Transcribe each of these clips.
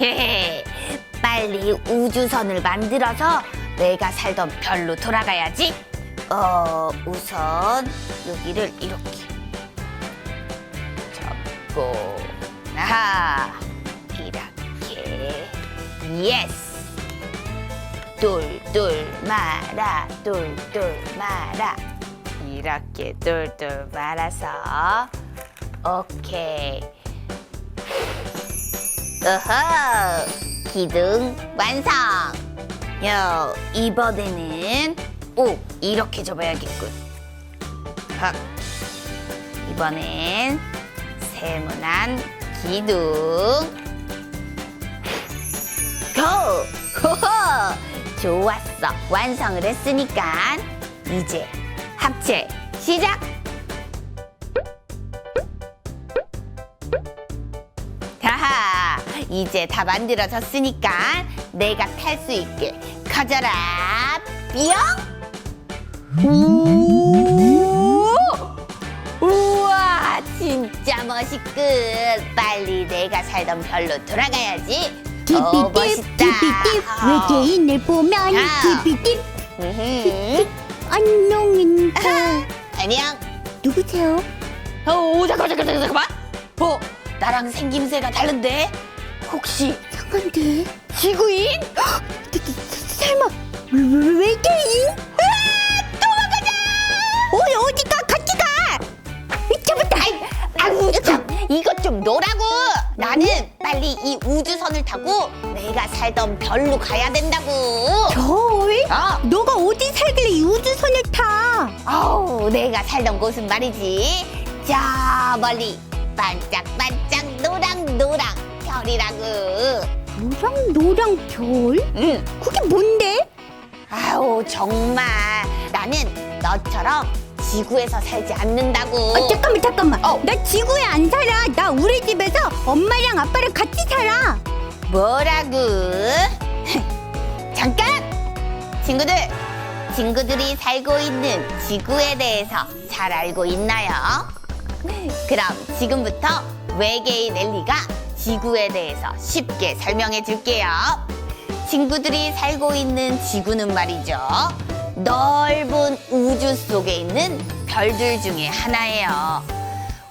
헤헤, 빨리 우주선을 만들어서 내가 살던 별로 돌아가야지. 어, 우선 여기를 이렇게 접고, 아하, 이렇게, 예스. 똘똘 말아, 똘똘 말아. 이렇게 똘똘 말아서, 오케이. 어허, 기둥 완성. 야, 이번에는 오 이렇게 접어야겠군. 헉. 이번엔 세모난 기둥. 고! 호호! 좋았어. 완성을 했으니까 이제 합체 시작. 이제 다 만들어졌으니까 내가 탈 수 있게 커져라 뿅! 우! 우와, 진짜 멋있군. 빨리 내가 살던 별로 돌아가야지. 어, 띠삐띠 멋있다. 띠삐띠 외계인을 보면 야. 띠삐띠 음흠. 안녕입니다 안녕. 누구세요? 어, 잠깐만, 잠깐만, 잠깐만. 어, 나랑 생김새가 다른데? 혹시 상관데 지구인? 띠- 띠- 설마 외- 외- 외계인? 도망가자! 어디 어디가 같이 가 잡았다 아이, 아우 참 이것 좀 놓으라고 나는 빨리 이 우주선을 타고 내가 살던 별로 가야 된다고 별? 어 너가 어디 살길래 이 우주선을 타? 아우 내가 살던 곳은 말이지 저 멀리 반짝반짝 노랑노랑 별이라고 노랑 노랑 별? 응 그게 뭔데? 아우 정말 나는 너처럼 지구에서 살지 않는다고 아, 잠깐만 잠깐만 어. 나 지구에 안 살아 나 우리 집에서 엄마랑 아빠랑 같이 살아 뭐라고? 잠깐! 친구들, 친구들이 살고 있는 지구에 대해서 잘 알고 있나요? 그럼 지금부터 외계인 엘리가 지구에 대해서 쉽게 설명해 줄게요. 친구들이 살고 있는 지구는 말이죠. 넓은 우주 속에 있는 별들 중에 하나예요.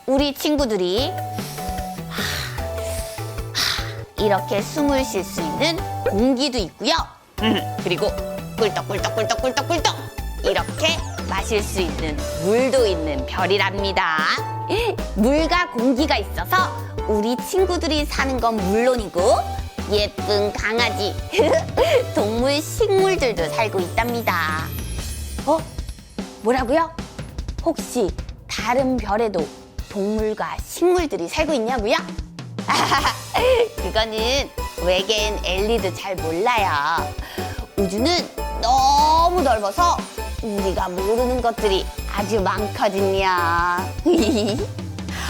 우리 친구들이 이렇게 숨을 쉴 수 있는 공기도 있고요. 음, 그리고 꿀떡꿀떡꿀떡꿀떡꿀떡 이렇게 마실 수 있는 물도 있는 별이랍니다. 물과 공기가 있어서 우리 친구들이 사는 건 물론이고 예쁜 강아지, 동물, 식물들도 살고 있답니다. 어? 뭐라고요? 혹시 다른 별에도 동물과 식물들이 살고 있냐고요? 그거는 외계인 엘리도 잘 몰라요. 우주는 너무 넓어서 우리가 모르는 것들이 아주 많거든요.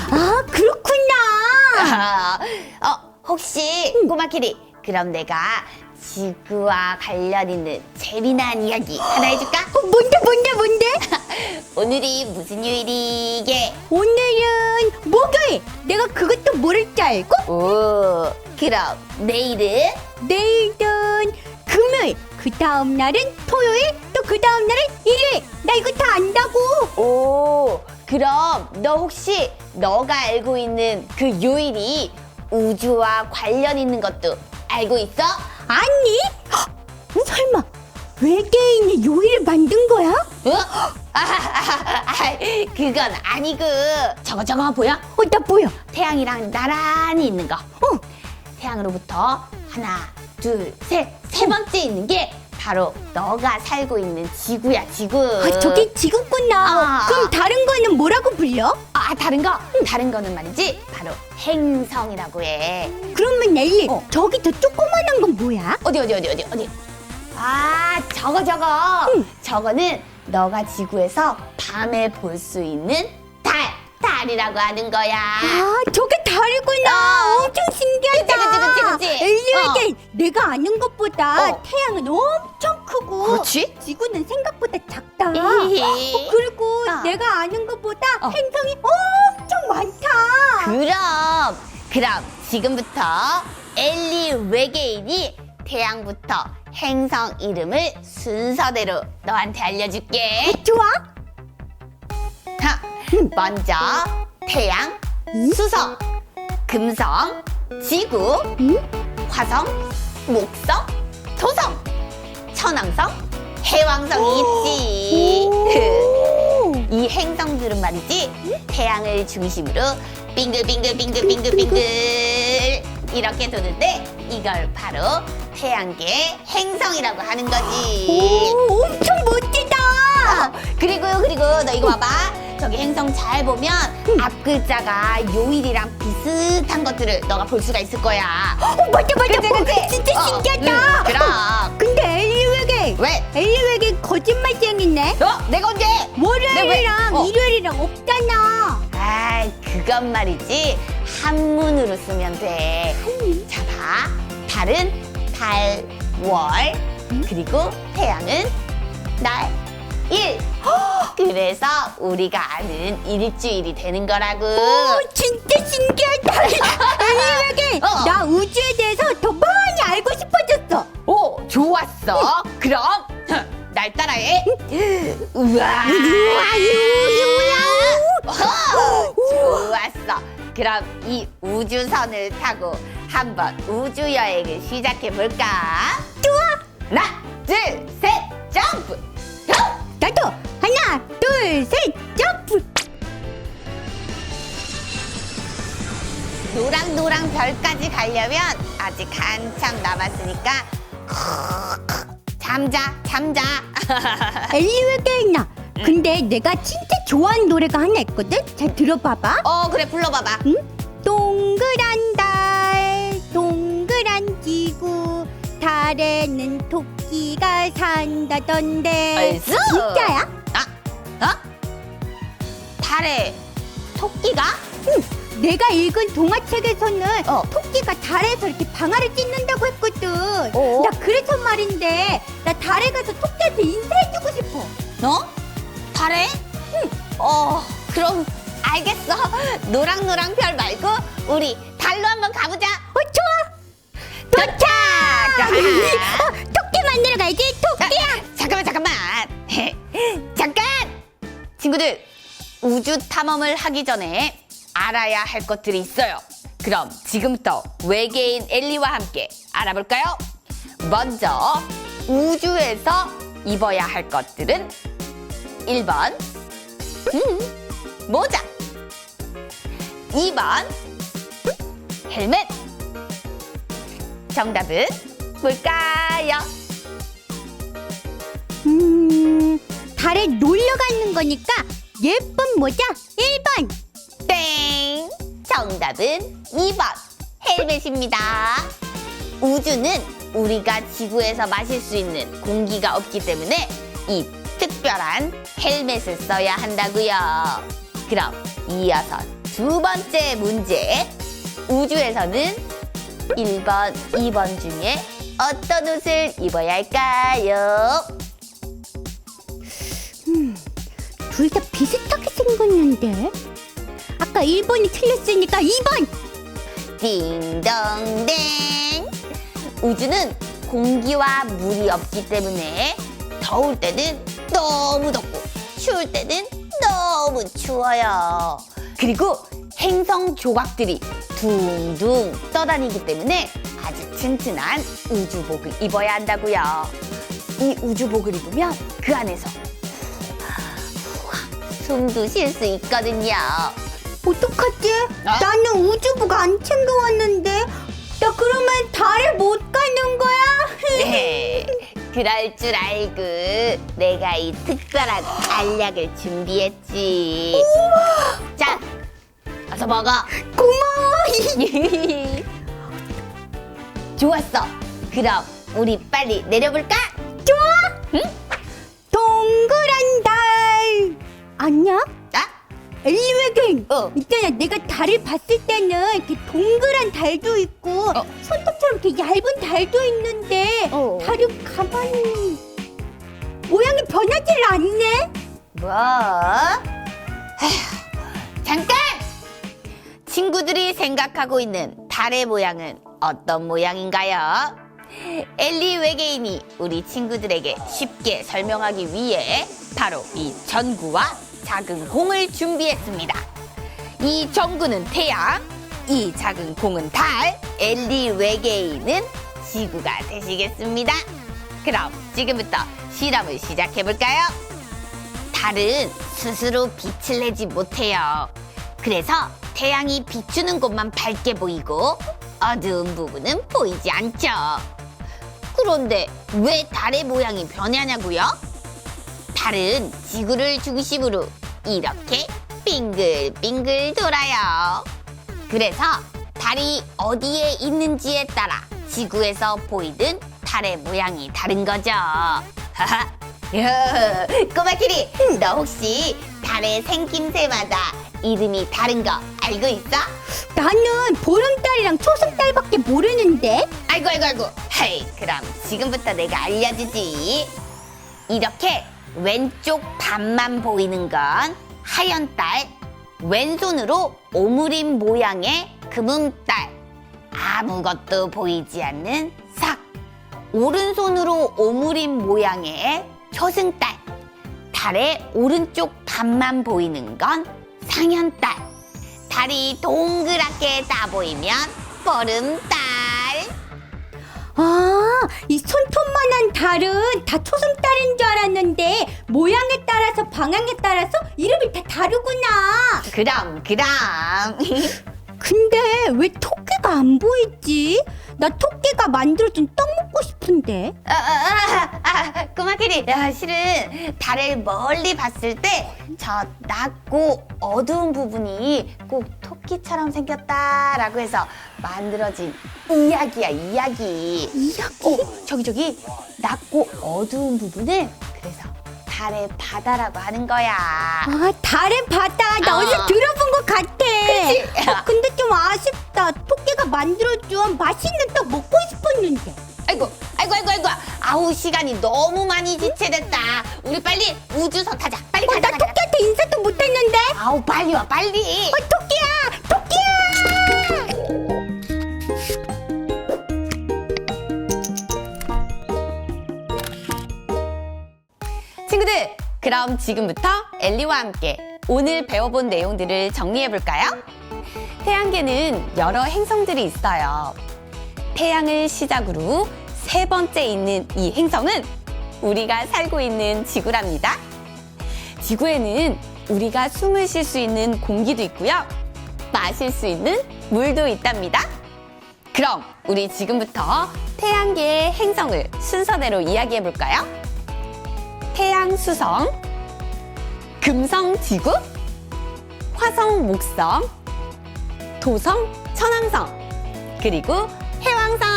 아 그렇구나 어, 혹시 꼬마 키리, 그럼 내가 지구와 관련 있는 재미난 이야기 하나 해줄까? 어, 뭔데 뭔데 뭔데? 오늘이 무슨 요일이게? 오늘은 목요일 내가 그것도 모를 줄 알고 오, 그럼 내일은? 내일은 금요일 그 다음 날은 토요일 또 그 다음 날은 일요일 나 이거 다 안다고 오, 그럼 너 혹시 너가 알고 있는 그 요일이 우주와 관련 있는 것도 알고 있어? 아니 헉, 설마 외계인이 요일을 만든 거야? 어? 아, 아, 아, 그건 아니고 저거 저거 보여? 어 나 보여 태양이랑 나란히 있는 거. 어 태양으로부터 하나, 둘, 셋, 세 번째 있는 게 바로 너가 살고 있는 지구야, 지구. 아, 저게 지구구나 아. 그럼 다른 거는 뭐라고 불려? 아, 다른 거? 다른 거는 말이지. 바로 행성이라고 해. 그러면 넬리 어. 저기 저 조그만한 건 뭐야? 어디 어디 어디 어디 어디 아 저거 저거 저거는 너가 지구에서 밤에 볼 수 있는 달 달이라고 하는 거야 아 저게 달이구나 어. 엄청 신기하다 그치, 그치, 그치, 그치. 엘리에게 내가 아는 것보다 어. 태양은 엄청 크고 그렇지 지구는 생각보다 작다 에헤. 어, 그리고 어. 내가 아는 것보다 어. 행성이 엄청 많다 그럼 그럼 지금부터 엘리 외계인이 태양부터 행성 이름을 순서대로 너한테 알려줄게. 좋아? 자, 먼저 태양, 수성, 금성, 지구, 응? 화성, 목성, 토성, 천왕성, 해왕성이 있지. 오. 이 행성들은 말이지 태양을 중심으로 빙글빙글빙글빙글빙글 이렇게 도는데 이걸 바로 태양계 행성이라고 하는 거지. 오, 엄청 멋지다. 어, 그리고요 그리고 너 이거 봐봐 저기 행성 잘 보면 앞 글자가 요일이랑 비슷한 것들을 너가 볼 수가 있을 거야. 어, 맞아, 맞아. 그치, 그치? 어, 진짜 어, 신기하다. 응, 그럼 근데 엘리웨게, 왜? 엘리웨게 거짓말쟁이네. 너 내가 언제? 월요일이랑 어. 일요일이랑 없잖아. 아, 그건 말이지. 한문으로 쓰면 돼. 자, 봐. 달은 달, 월, 그리고 태양은 날, 일. 그래서 우리가 아는 일주일이 되는 거라고. 오, 진짜 신기하다. 엘리웨게, 어. 나 우주에 대해서 더 많이 알고 싶어졌어. 오, 좋았어. 그럼 날 따라해. 우와. 우와, 어허, 좋았어. 그럼 이 우주선을 타고 한번 우주 여행을 시작해 볼까? 좋아. 하나, 둘, 셋, 점프. 후! 나도 하나, 둘, 셋, 점프. 노랑노랑 별까지 가려면 아직 한참 남았으니까 잠자, 잠자. 엘리웨게 있나? 근데 내가 진짜 좋아하는 노래가 하나 있거든. 잘 들어봐봐. 어, 그래 불러봐봐. 응? 동그란 달, 동그란 지구, 달에는 토끼가 산다던데. 진짜야? 아, 어? 달에 토끼가? 응. 내가 읽은 동화책에서는 어. 토끼가 달에서 이렇게 방아를 찢는다고 했거든. 어? 나 그래서 말인데 나 달에 가서 토끼한테 인사해주고 싶어. 너? 달에? 응. 어, 그럼 알겠어. 노랑노랑 별 말고 우리 달로 한번 가보자. 어 좋아. 도착! 어, 토끼 만나러 가야지 토끼야. 친구들, 우주 탐험을 하기 전에 알아야 할 것들이 있어요. 그럼 지금부터 외계인 엘리와 함께 알아볼까요? 먼저 우주에서 입어야 할 것들은 1번 음, 모자 2번 헬멧 정답은 뭘까요? 음, 달에 놀러 가는 거니까 예쁜 모자 1번. 땡! 정답은 2번 헬멧입니다. 우주는 우리가 지구에서 마실 수 있는 공기가 없기 때문에 이 특별한 헬멧을 써야 한다고요. 그럼 이어서 두 번째 문제. 우주에서는 1번, 2번 중에 어떤 옷을 입어야 할까요? 둘 다 비슷하게 생겼는데. 아까 1번이 틀렸으니까 2번. 띵동댕 우주는 공기와 물이 없기 때문에 더울 때는 너무 덥고 추울 때는 너무 추워요 그리고 행성 조각들이 둥둥 떠다니기 때문에 아주 튼튼한 우주복을 입어야 한다고요 이 우주복을 입으면 그 안에서 숨도 쉴 수 있거든요 어떡하지? 어? 나는 우주복 안 챙겨왔는데. 나 그러면 달에 못 가는 거야? 네, 그럴 줄 알고 내가 이 특별한 알약을 준비했지. 자, 어서 먹어. 고마워. 좋았어. 그럼 우리 빨리 내려볼까? 동그란 아니야? 자, 엘리웨겐. 어. 있잖아, 내가 달을 봤을 때는 이렇게 동그란 달도 있고 어. 손톱처럼 이렇게 얇은 달도 있는데 어. 달이 가만히 모양이 변하질 않네. 뭐? 에휴, 잠깐! 친구들이 생각하고 있는 달의 모양은 어떤 모양인가요? 엘리 외계인이 우리 친구들에게 쉽게 설명하기 위해 바로 이 전구와 작은 공을 준비했습니다. 이 전구는 태양, 이 작은 공은 달, 엘리 외계인은 지구가 되시겠습니다. 그럼 지금부터 실험을 시작해 볼까요? 달은 스스로 빛을 내지 못해요. 그래서 태양이 비추는 곳만 밝게 보이고 어두운 부분은 보이지 않죠. 그런데 왜 달의 모양이 변하냐고요? 달은 지구를 중심으로 이렇게 빙글빙글 돌아요. 그래서 달이 어디에 있는지에 따라 지구에서 보이는 달의 모양이 다른 거죠. 하하. 야, 꼬마 키리, 너 혹시 달의 생김새마다 이름이 다른 거 알고 있어? 나는 보름달이랑 초승달밖에 모르는데. 아이고 아이고 아이고. 헤이, 그럼 지금부터 내가 알려주지. 이렇게 왼쪽 반만 보이는 건 하얀 달, 왼손으로 오므린 모양의 금음달, 아무것도 보이지 않는 삭, 오른손으로 오므린 모양의 초승달, 달의 오른쪽 반만 보이는 건 상현달, 달이 동그랗게 다 보이면 보름달. 아, 이 손톱만한 달은 다 초승달인 줄 알았는데 모양에 따라서 방향에 따라서 이름이 다 다르구나. 그럼 그럼 근데 왜 토끼가 안 보이지? 나 토끼가 만들어준 떡 먹고 싶은데. 아, 아, 아, 아, 꼬마 캐리 야, 실은 달을 멀리 봤을 때 저 낮고 어두운 부분이 꼭 토끼처럼 생겼다라고 해서 만들어진 이야기야 이야기 이야기? 어, 저기 저기 낮고 어두운 부분을 그래서 달의 바다라고 하는 거야 아, 달의 바다. 나 어. 어디서 들어본 것 같아. 그치? 어, 근데 좀 아쉽다. 토끼가 만들어준 맛있는 떡 먹고 싶었는데. 아이고, 아이고, 아이고, 아이고. 아우, 시간이 너무 많이 지체됐다. 우리 빨리 우주선 타자. 빨리 어, 가자, 나. 가자. 토끼한테 인사도 못했는데. 아우, 빨리 와, 빨리. 어, 토끼야! 토끼야! 친구들, 그럼 지금부터 엘리와 함께 오늘 배워본 내용들을 정리해 볼까요? 태양계는 여러 행성들이 있어요. 태양을 시작으로 세 번째 있는 이 행성은 우리가 살고 있는 지구랍니다. 지구에는 우리가 숨을 쉴 수 있는 공기도 있고요. 마실 수 있는 물도 있답니다. 그럼 우리 지금부터 태양계의 행성을 순서대로 이야기해 볼까요? 태양 수성, 금성 지구, 화성 목성, 토성 천왕성, 그리고 해왕성.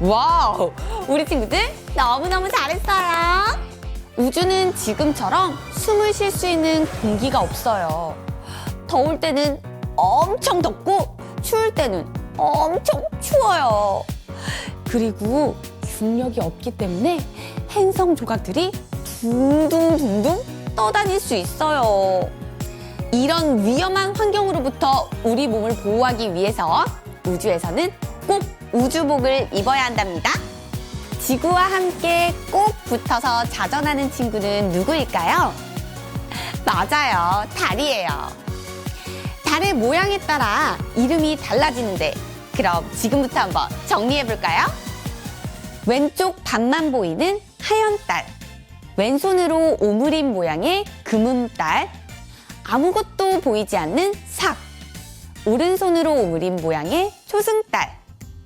와우, 우리 친구들 너무너무 잘했어요. 우주는 지금처럼 숨을 쉴 수 있는 공기가 없어요. 더울 때는 엄청 덥고 추울 때는 엄청 추워요. 그리고 중력이 없기 때문에 행성 조각들이 둥둥둥둥 떠다닐 수 있어요. 이런 위험한 환경으로부터 우리 몸을 보호하기 위해서 우주에서는 꼭 우주복을 입어야 한답니다. 지구와 함께 꼭 붙어서 자전하는 친구는 누구일까요? 맞아요. 달이에요. 달의 모양에 따라 이름이 달라지는데 그럼 지금부터 한번 정리해 볼까요? 왼쪽 반만 보이는 하얀 달, 왼손으로 오므린 모양의 금음달, 아무것도 보이지 않는 삭, 오른손으로 오므린 모양의 초승달,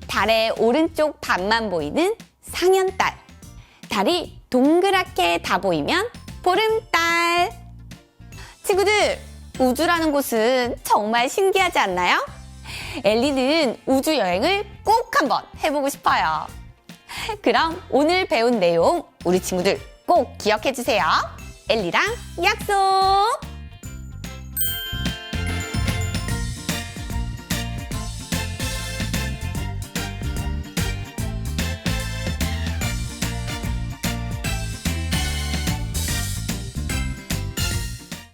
달의 오른쪽 반만 보이는 상현달, 달이 동그랗게 다 보이면 보름달. 친구들, 우주라는 곳은 정말 신기하지 않나요? 엘리는 우주 여행을 꼭 한번 해보고 싶어요. 그럼 오늘 배운 내용 우리 친구들 꼭 기억해 주세요. 엘리랑 약속!